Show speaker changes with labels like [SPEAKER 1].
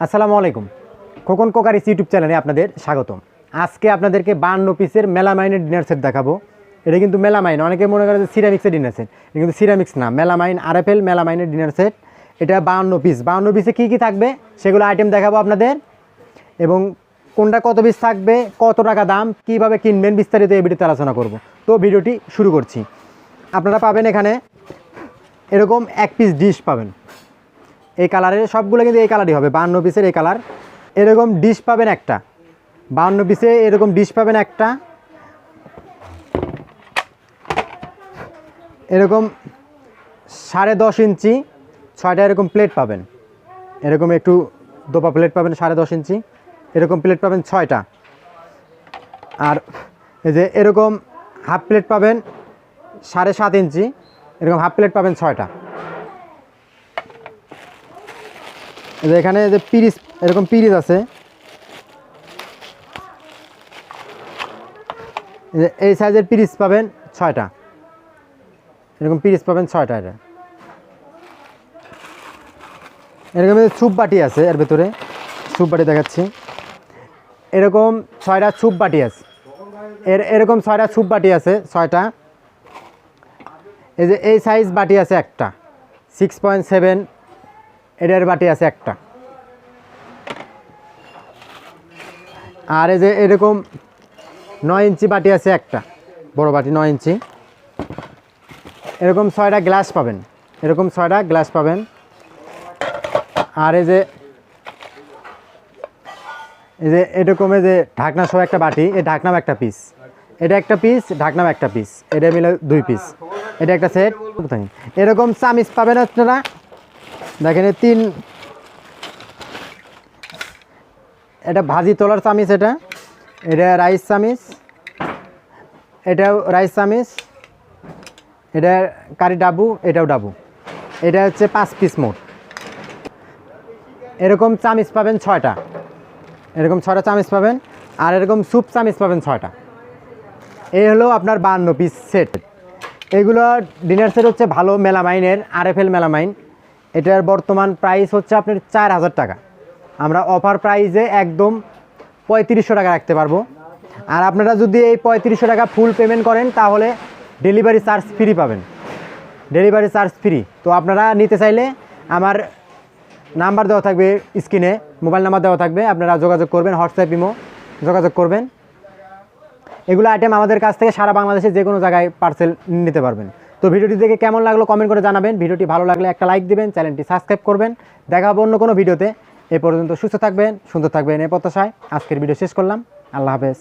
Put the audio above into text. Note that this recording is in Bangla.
[SPEAKER 1] আসসালামু আলাইকুম। খোকন কোকারিস ইউটিউব চ্যানেলে আপনাদের স্বাগতম। আজকে আপনাদেরকে বান্ন পিসের মেলামাইনের ডিনার সেট দেখাবো। এটা কিন্তু মেলামাইন, অনেকে মনে করে যে সিরামিক্সের ডিনার সেট এটা কিন্তু সিরামিক্স না, মেলামাইন, আরএফএল মেলামাইনের ডিনার সেট এটা বান্ন পিস বান্ন পিসে কী কী থাকবে সেগুলো আইটেম দেখাবো আপনাদের। এবং কোনটা কত পিস থাকবে, কত টাকা দাম, কীভাবে কিনবেন বিস্তারিত এই ভিডিওতে আলোচনা করব। তো ভিডিওটি শুরু করছি। আপনারা পাবেন এখানে এরকম এক পিস ডিশ পাবেন। এই কালারের সবগুলো কিন্তু এই কালারই হবে, বাহান্ন পিসের এই কালার। এরকম ডিশ পাবেন একটা, বাহান্ন পিসে এরকম ডিশ পাবেন একটা। এরকম সাড়ে দশ ইঞ্চি ছয়টা এরকম প্লেট পাবেন। এরকম একটু দোপা প্লেট পাবেন সাড়ে দশ ইঞ্চি, এরকম প্লেট পাবেন ছয়টা। আর এই যে এরকম হাফ প্লেট পাবেন সাড়ে সাত ইঞ্চি, এরকম হাফ প্লেট পাবেন ছয়টা এই যে এখানে যে পিরিস এরকম পিরিস আছে। এই সাইজের পিরিস পাবেন ছয়টা। এরকম পিরিস পাবেন ছয়টা এটা। এরকম স্যুপ বাটি আছে এর ভেতরে। স্যুপ বাটি দেখাচ্ছি। এরকম ছয়টা স্যুপ বাটি আছে। এর, এরকম ছয়টা স্যুপ বাটি আছে, ছয়টা। এই যে এই সাইজ বাটি আছে একটা। সিক্স পয়েন্ট সেভেন এটার বাটি আছে একটা। আর এই যে এরকম নয় ইঞ্চি বাটি আছে একটা। বড় বাটি নয় ইঞ্চি। এরকম ছয়টা গ্লাস পাবেন। এরকম ছয়টা গ্লাস পাবেন। আর এই যে এই যে এরকম যে ঢাকনা সহ একটা বাটি, এই ঢাকনাও একটা পিস এটা একটা পিস ঢাকনাও একটা পিস এটা মিলে দুই পিস এটা একটা সেট এরকম চামিচ পাবেন আপনারা দেখেন এই তিন এটা ভাজি তোলার চামিচ এটা। এটা রাইস চামিচ। এটাও রাইস চামিচ। এটা কারি ডাবু, এটাও ডাবু। এটা হচ্ছে পাঁচ পিস মোট। এরকম চামিচ পাবেন ছয়টা। এরকম ছয়টা চামিচ পাবেন। আর এরকম স্যুপ চামিচ পাবেন ছয়টা। এই হলো আপনার বান্ন পিস সেট। এগুলো ডিনার সেট হচ্ছে ভালো মেলামাইনের আর এফ আরএফএল মেলামাইন। এটার বর্তমান প্রাইস হচ্ছে আপনার চার হাজার টাকা। আমরা অফার প্রাইসে একদম পঁয়ত্রিশশো টাকা রাখতে পারব। আর আপনারা যদি এই পঁয়ত্রিশশো টাকা ফুল পেমেন্ট করেন, তাহলে ডেলিভারি চার্জ ফ্রি পাবেন। ডেলিভারি চার্জ ফ্রি তো আপনারা নিতে চাইলে আমার নাম্বার দেওয়া থাকবে স্ক্রিনে মোবাইল নাম্বার দেওয়া থাকবে। আপনারা যোগাযোগ করবেন হোয়াটসঅ্যাপ ইমো যোগাযোগ করবেন। এগুলো আইটেম আমাদের কাছ থেকে সারা বাংলাদেশে যে কোনো জায়গায় পার্সেল নিতে পারবেন। তো ভিডিওটি দেখে কেমন লাগল কমেন্ট করে জানাবেন। ভিডিওটি ভালো লাগলে একটা লাইক দেবেন চ্যানেলটি সাবস্ক্রাইব করবেন। দেখা হবে অন্য কোনো ভিডিওতে। এ পর্যন্ত সুস্থ থাকবেন, সুন্দর থাকবেন, এ প্রত্যাশায় আজকের ভিডিও শেষ করলাম। আল্লাহ হাফেজ।